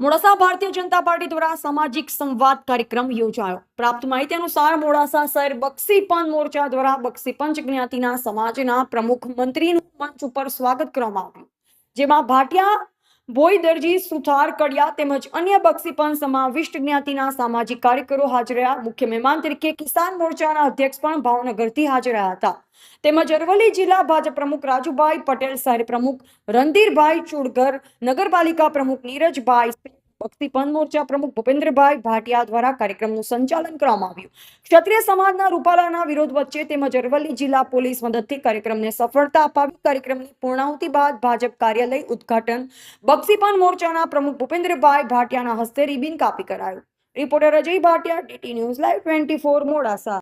Modasa Bharatiya Janata party દ્વારા સામાજિક સંવાદ કાર્યક્રમ યોજાયો. પ્રાપ્ત માહિતી અનુસાર મોડાસા શહેર બક્ષીપંચ મોરચા દ્વારા બક્ષીપંચ જ્ઞાતિના સમાજના પ્રમુખ મંત્રીનું મંચ ઉપર સ્વાગત કરવામાં આવ્યું. જેમાં ભાટિયા ભોઈ સુથાર, કડિયા તેમજ અન્ય બક્ષીપંચ સમાવિષ્ટ જ્ઞાતિના સામાજિક કાર્યકરો હાજર રહ્યા મુખ્ય મહેમાન તરીકે કિસાન મોરચાના અધ્યક્ષ પણ ભાવનગરથી હાજર રહ્યા હતા. તેમજ અરવલ્લી જિલ્લા ભાજપ પ્રમુખ રાજુભાઈ પટેલ, શહેર પ્રમુખ રણધીરભાઈ ચુડગર, નગરપાલિકા પ્રમુખ નીરજભાઈ ભક્તિપંથ મોરચા પ્રમુખ ભૂપેન્દ્રભાઈ ભાટિયા દ્વારા કાર્યક્રમનું સંચાલન કરવામાં આવ્યું. ક્ષત્રિય સમાજના રૂપાલાના વિરોધ વચ્ચે તેમજ અરવલ્લી જિલ્લા પોલીસ મદદથી કાર્યક્રમને સફળતા અપાવી. કાર્યક્રમની પૂર્ણાહુતિ બાદ ભાજપ કાર્યાલય ઉદ્ઘાટન. બક્ષીપન મોરચાના પ્રમુખ ભૂપેન્દ્રભાઈ ભાટિયાના હસ્તે રિબિન કાપી કરાયું. Reporter Ajay Bhatia, DT news live twenty four Modasa.